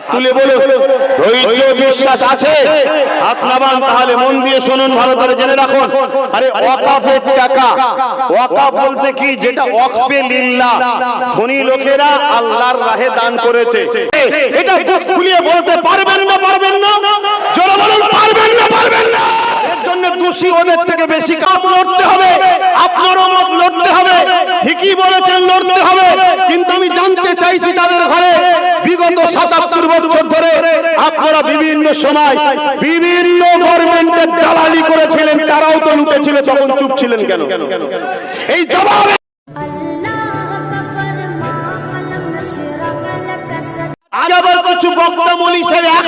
হাত তুলে বলো ধৈর্য, বিশ্বাস আছে? হাত নামান তাহলে মন দিয়ে শুনুন ভালো করে জেনে রাখুন। আরে ওয়াকাফের টাকা। ওয়াকাফ বলতে কি? যেটা ওয়াকফে লিল্লাহ ধনী লোকেরা আল্লাহর রাহে দান করেছে। এটা বুক খুলিয়ে বলতে পারবেন না পারবেন না? জোরে বলুন, পারবেন না পারবেন না? এর জন্য দোষী ওদের থেকে বেশি কাপ লড়তে হবে আপনারও মত লড়তে হবে ঠিকই বলেছেন লড়তে হবে কিন্তু আমি জানতে চাইছি তাদের ঘরে বিগত সাতাত্তর বছর ধরে আপনারা বিভিন্ন সময় বিভিন্ন গভর্নমেন্টের দালালি করেছিলেন, তারাও তো লুটেছিল, তখন চুপ ছিলেন কেন? এই জবাবে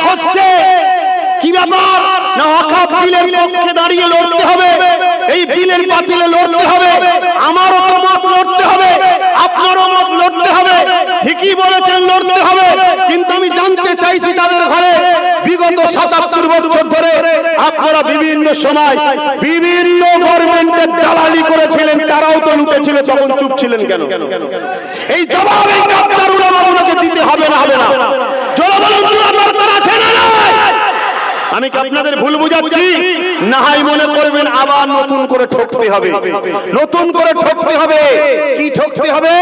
হচ্ছে, কি ব্যাপার? দাঁড়িয়ে হবে, এই হবে, আমারও মত লড়তে হবে, আপনারও মত লড়তে হবে, ঠিকই বলেছেন, লড়তে হবে। বিগত সাতাত্তর বছর ধরে আপনারা বিভিন্ন সময় বিভিন্ন গভর্নমেন্টের দালালি করেছিলেন তারাও তো লুটেছিল তখন চুপ ছিলেন কেন? এই জবাব এই দিতে হবে না হবে না। জোরে দরকার আছে না আমি কি আপনাদের ভুল বুঝাচ্ছি? নাহাই মনে করবেন আবার নতুন করে ঠকতে হবে। নতুন করে ঠকতে হবে। কি ঠকতে হবে?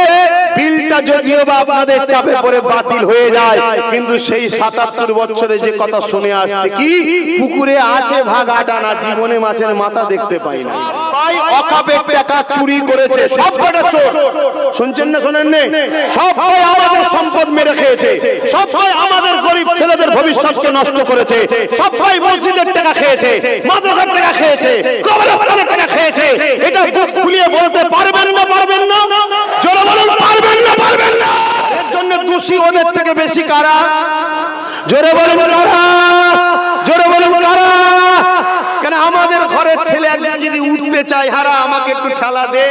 বিলটা যদিও বা আপনাদের চাপে পড়ে বাতিল হয়ে যায় কিন্তু সেই সাতাত্তর বছরে যে কথা শুনে আসছে কি? পুকুরে আছে ভাগা ডানা জীবনে মাছের মাথা দেখতে পাই না। ভাই অকাপের টাকা চুরি করেছে সব চোর শুনছেন না শোনেন নে? সব আমাদের সম্পদ মেরে খেয়েছে সব আমাদের গরিব ছেলেদের ভবিষ্যৎকে নষ্ট করেছে মসজিদের টাকা খেয়েছে মাদ্রাসার টাকা খেয়েছে কবরস্থানের টাকা খেয়েছে। এটা বুক খুলিয়ে বলতে পারবেন না পারবেন ওদের থেকে বেশি কারা? জোরে বলুন কারা? জোরে কারা? কেন আমাদের ঘরের ছেলে একজন যদি উঠতে চায়, হারা, আমাকে একটু ঠেলা দে,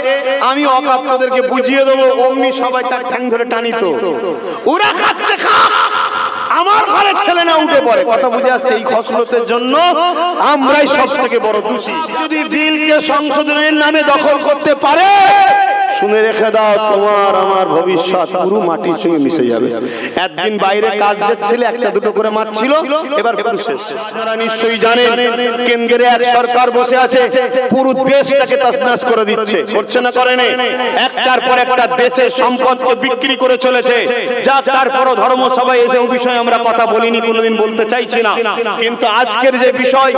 আমি অকাপ তোদেরকে বুঝিয়ে দেবো, অমনি সবাই তার ঠ্যাং ধরে টানি তো। ওরা খাচ্ছে খাক! আমার ঘরের ছেলে না উঠে পড়ে। কথা বুঝে আসছে, এই খসলতের জন্য আমরাই সব থেকে বড় দোষী। যদি বিলকে সংশোধনের নামে দখল করতে পারে শুনে রেখে দাও, তোমার আমার ভবিষ্যৎ পুরো মাটির সঙ্গে মিশে যাবে। একদিন বাইরে কাজ যাচ্ছিল একটা দুটো করে মাছ ছিল, এবার শেষ। আপনারা নিশ্চয়ই জানেন কেন্দ্রে এক সরকার বসে আছে, পুরো দেশটাকে তছনছ করে দিচ্ছে। করছে না, করে একটার পর একটা দেশের সম্পদকে বিক্রি করে চলেছে। যা তারপরও ধর্ম সবাই এসে বিষয়ে আমরা কথা বলিনি, কোনোদিন বলতে চাইছি না। কিন্তু আজকের যে বিষয়,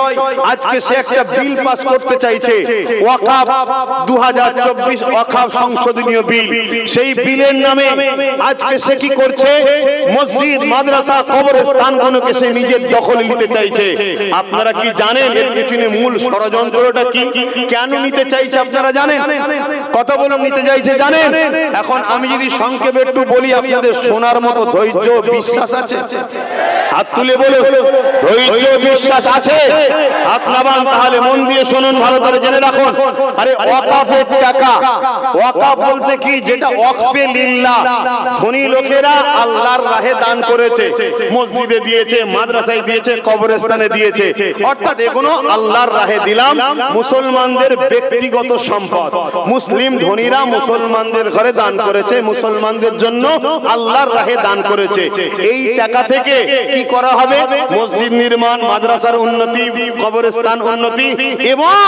আজকে সে একটা বিল পাস করতে চাইছে। ওয়াকাফ দু হাজার চব্বিশ ওয়াকাফ সংশোধনীয় বিল। সেই বিলের নামে আজকে সে কি করছে? মসজিদ, মাদ্রাসা, কবরস্থানগুলোকে সে নিজের দখলে নিতে চাইছে। আপনারা কি জানেন এর পিছনে মূল ষড়যন্ত্রটা কি? কেন নিতে চাইছে আপনারা জানেন? কত বলে নিতে চাইছে জানেন? এখন আমি যদি সংক্ষেপে একটু বলি, আপনাদের শোনার মতো ধৈর্য, বিশ্বাস আছে? হাত তুলে বলে। ধৈর্য, বিশ্বাস আছে? নামান, তাহলে মন দিয়ে শুনুন, ভালো করে জেনে রাখুন। আরে ওয়াকাফের টাকা ওয়াকাফ বলতে কি যেটা ওয়াকফে লিল্লাহ? ধনী লোকেরা আল্লাহর রাহে দান করেছে, মসজিদে দিয়েছে, মাদ্রাসায় দিয়েছে, কবরস্থানে দিয়েছে। অর্থাৎ এগুলো আল্লাহর রাহে দিলাম, মুসলমানদের ব্যক্তিগত সম্পদ। মুসলিম ধনীরা মুসলমানদের ঘরে দান করেছে, মুসলমানদের জন্য আল্লাহর রাহে দান করেছে। এই টাকা থেকে কি করা হবে? মসজিদ নির্মাণ, মাদ্রাসার উন্নতি, কবরস্থান উন্নতি এবং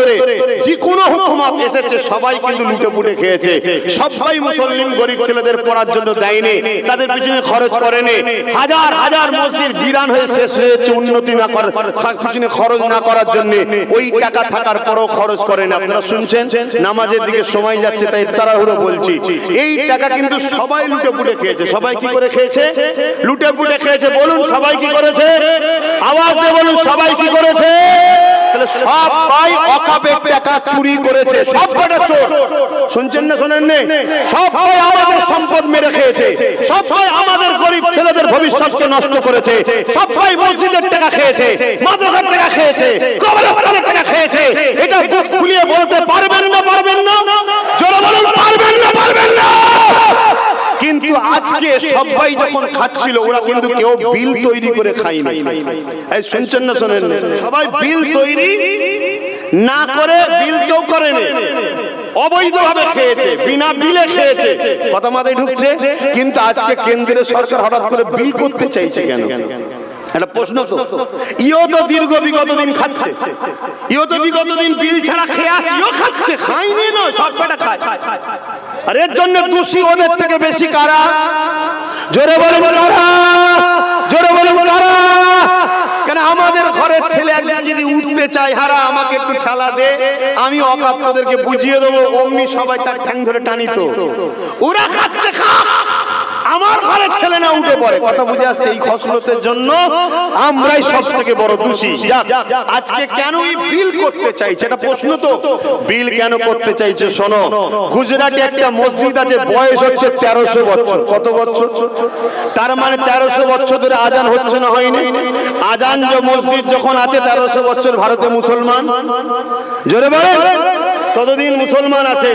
ধরে যে কোনো হুকুমত এসেছে, সবাই কিন্তু লুটে পুটে খেয়েছে। সবাই মুসলিম গরিব ছেলেদের পড়ার জন্য দেয়নি, তাদের পিছনে খরচ করেনি। হাজার হাজার মসজিদ বিরান হয়ে শেষ হয়েছে উন্নতি না করার পিছনে খরচ না করার জন্য। ওই টাকা থাকার পরও খরচ করেন। আপনারা শুনছেন? নামাজের দিকে সময় যাচ্ছে, তাই তাড়াহুড়ো বলছি। এই টাকা কিন্তু সবাই লুটে পুটে খেয়েছে। সবাই কি করে খেয়েছে? লুটে পুটে খেয়েছে। বলুন, সবাই কি করেছে? আওয়াজ দিয়ে বলুন, সবাই কি করেছে? সবাই অকাপের টাকা চুরি করেছে সব কটা চোর। শুনছেন না শোনেন নে? সবাই আমাদের সম্পদ মেরে খেয়েছে সবাই আমাদের গরিব ছেলেদের ভবিষ্যৎকে নষ্ট করেছে সবাই মসজিদের টাকা খেয়েছে মাদ্রাসার টাকা খেয়েছে কবরস্থানের টাকা খেয়েছে। এটা বুক খুলিয়ে বলতে পারবেন না পারবেন সবাই যখন খাচ্ছিল, ওরা কিন্তু কেউ বিল তৈরি করে খায়নি। এই শুনছেন না শোনেন? সবাই বিল তৈরি না করে বিল কেউ করেনি। করে দীর্ঘ দিন খাচ্ছে। তো দিন বিল ছাড়া খেয়ে খাইনি এর জন্য দোষী ওদের থেকে বেশি কারা? জোরে বলে জোরে বলে কেন আমাদের ঘরের ছেলে একজন যদি উঠতে চায়, হারা, আমাকে একটু ঠেলা দে। আমি অকাপ তাদেরকে বুঝিয়ে দেবো, অমনি সবাই তার ঠ্যাং ধরে টানিত। ওরা খাচ্ছে খা আমার ঘরের ছেলে না উঠে পড়ে। কথা বুঝে আসছে এই খসলতের জন্য? আমরাই সব থেকে বড় দোষী। আজকে কেন বিল করতে চাইছে? এটা প্রশ্ন তো। বিল কেন করতে চাইছে? শোনো, গুজরাটে একটা মসজিদ আছে, বয়স হচ্ছে তেরোশো বছর। কত বছর? তার মানে তেরোশো বছর ধরে আজান হচ্ছে না, হয়নি? আজান যে মসজিদ যখন আছে, তেরোশো বছর ভারতে মুসলমান? জোরে বলে কতদিন মুসলমান আছে?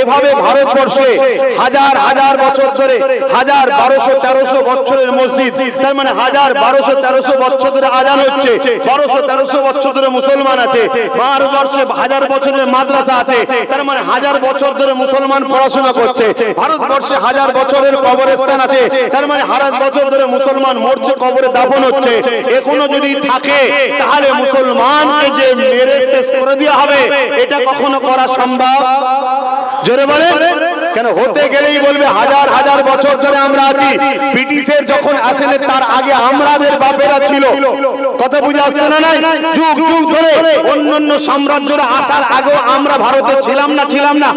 এভাবে ভারতবর্ষে হাজার হাজার বছর ধরে, হাজার বারোশো, তেরোশো বছরের মসজিদ। তার মানে হাজার, বারোশো, তেরোশো বছর ধরে আজান হচ্ছে। বারোশো, তেরোশো বছর ধরে মুসলমান আছে। ভারতবর্ষে হাজার বছরের মাদ্রাসা আছে। তার মানে হাজার বছর ধরে মুসলমান পড়াশোনা করছে। ভারতবর্ষে হাজার বছরের কবরস্থান আছে তার মানে হাজার বছর ধরে মুসলমান মরছে কবরে দাফন হচ্ছে। এখনও যদি থাকে তাহলে মুসলমান যে মেরে শেষ করে দেওয়া হবে এটা কখনো করা সম্ভব? জোরে বলে কেন হতে গেলেই বলবে হাজার হাজার বছর ধরে আমরা আছি। ব্রিটিশের যখন আসেন, তার আগে আমাদের বাপেরা ছিল। কথা বুঝে আসছে না নাই? যুগ যুগ ধরে অন্যান্য সাম্রাজ্যরা আসার আগেও আমরা ভারতে ছিলাম না ছিলাম না।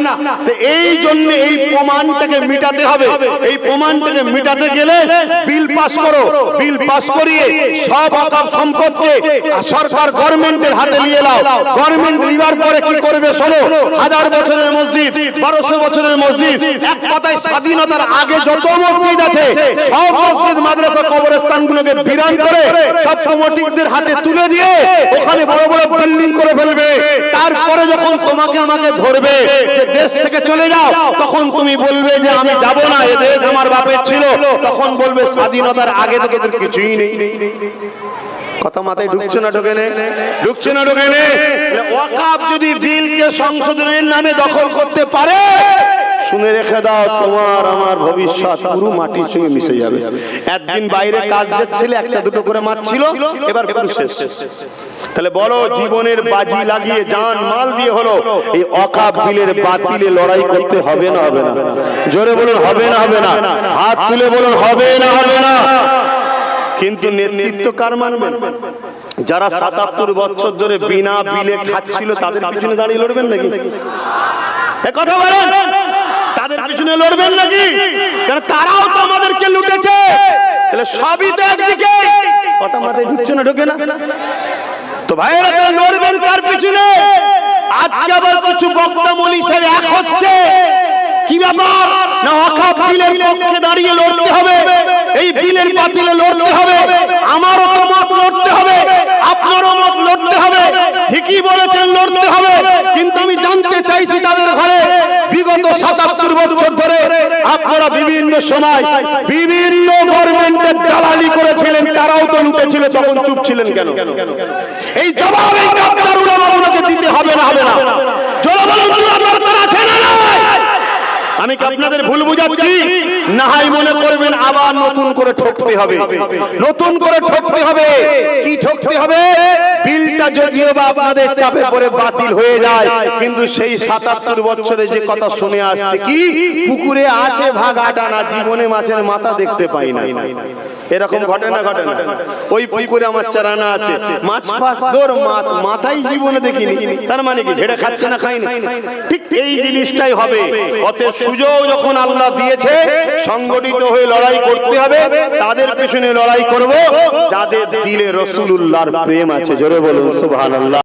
এই জন্য এই প্রমাণটাকে মিটাতে হবে। এই প্রমাণটাকে মিটাতে গেলে বিল পাস করো। বিল পাস করিয়ে সব অকাপ সম্পদকে সরকার গভর্নমেন্টের হাতে নিয়ে নাও। গভর্নমেন্ট নিবার পরে কি করবে শোনো? হাজার বছরের মসজিদ, বারোশো বছরের মসজিদ এক কথায় স্বাধীনতার আগে যত মসজিদ আছে সব মসজিদ মাদ্রাসা বিরান করে সব সমটিকদের হাতে তুলে দিয়ে ওখানে বড় বড় বিল্ডিং করে ফেলবে। তারপরে যখন তোমাকে আমাকে ধরবে যে দেশ থেকে চলে যাও তখন তুমি বলবে যে আমি যাব না এ দেশ আমার বাপের ছিল। তখন বলবে স্বাধীনতার আগে থেকে তোর কিছুই নেই। কথা মাথায় ঢুকছে না ঢোকে নে ঢুকছে না ওয়াকাব যদি বিলকে সংশোধনের নামে দখল করতে পারে শুনে রেখে দাও, তোমার আমার ভবিষ্যৎ পুরো মাটির সঙ্গে মিশে যাবে। একদিন বাইরে কাজ যাচ্ছিলে একটা দুটো করে মাছ ছিল, এবার পুরো শেষ। তাহলে বলো, জীবনের বাজি লাগিয়ে জান মাল দিয়ে হলো, এই অকাপ বিলের বাতিলে লড়াই করতে হবে না হবে না। জোরে বলুন, হবে না হবে না। হাত তুলে বলুন, হবে না হবে না। কিন্তু নেতৃত্ব কার মানবেন? যারা সাতাত্তর বছর ধরে বিনা বিলে খাচ্ছিল, তাদের পিছনে দাঁড়িয়ে লড়বেন নাকি? কথা বলেন। তাদের পিছনে লড়বেন নাকি? তারাও তো আমাদেরকে লুটেছে? সবই তো একদিকে। কথা মাথায় ঢুকছে না, ঢোকে না। তো ভাইয়েরা লড়বেন কার পিছনে? আজকে আবার কিছু এক হচ্ছে। কি ব্যাপার? না বিলের পক্ষে দাঁড়িয়ে লড়তে হবে? এই বিলের বাতিলে লড়তে হবে? আমারও তো মত লড়তে হবে। আপনারও মত লড়তে হবে। ঠিকই বলেছেন, লড়তে হবে। কিন্তু আমি জানতে চাইছি তাদের ঘরে বিগত সাতাত্তর বছর ধরে আপনারা বিভিন্ন সময় বিভিন্ন গভর্নমেন্টের দালালি করেছিলেন, তারাও তো লুটেছিল, তখন চুপ ছিলেন কেন? এই জবাব এই উলামাগুলোকে দিতে হবে না হবে না জনগণ দরকার আছে না নাই? আমি কি আপনাদের ভুল বুঝাচ্ছি? নাহাই মনে করবেন আবার নতুন করে ঠকতে হবে। নতুন করে ঠকতে হবে। কি ঠকতে হবে? বিলটা যদিও বা আপনাদের চাপে পড়ে বাতিল হয়ে যায়, কিন্তু সেই সাতাত্তর বছরে যে কথা শুনে আসছে কি? পুকুরে আছে ভাগ টানা জীবনে মাছের মাথা দেখতে পাই না এরকম ঘটনা ঘটে না। ওই পুকুরে আমার চারানা আছে। মাছ ফাছ দৌড় মাছ মাথায় জীবনে দেখিনি। তার মানে কি? ঝেড়ে খাচ্ছে না খাইনি ঠিক এই জিনিসটাই হবে। অত সুযোগ যখন আল্লাহ দিয়েছে সংগঠিত হয়ে লড়াই করতে হবে। তাদের পেছনে লড়াই করব। যাদের দিলে রসুলুল্লাহর প্রেম আছে। জোরে বলুন সুবহানাল্লাহ।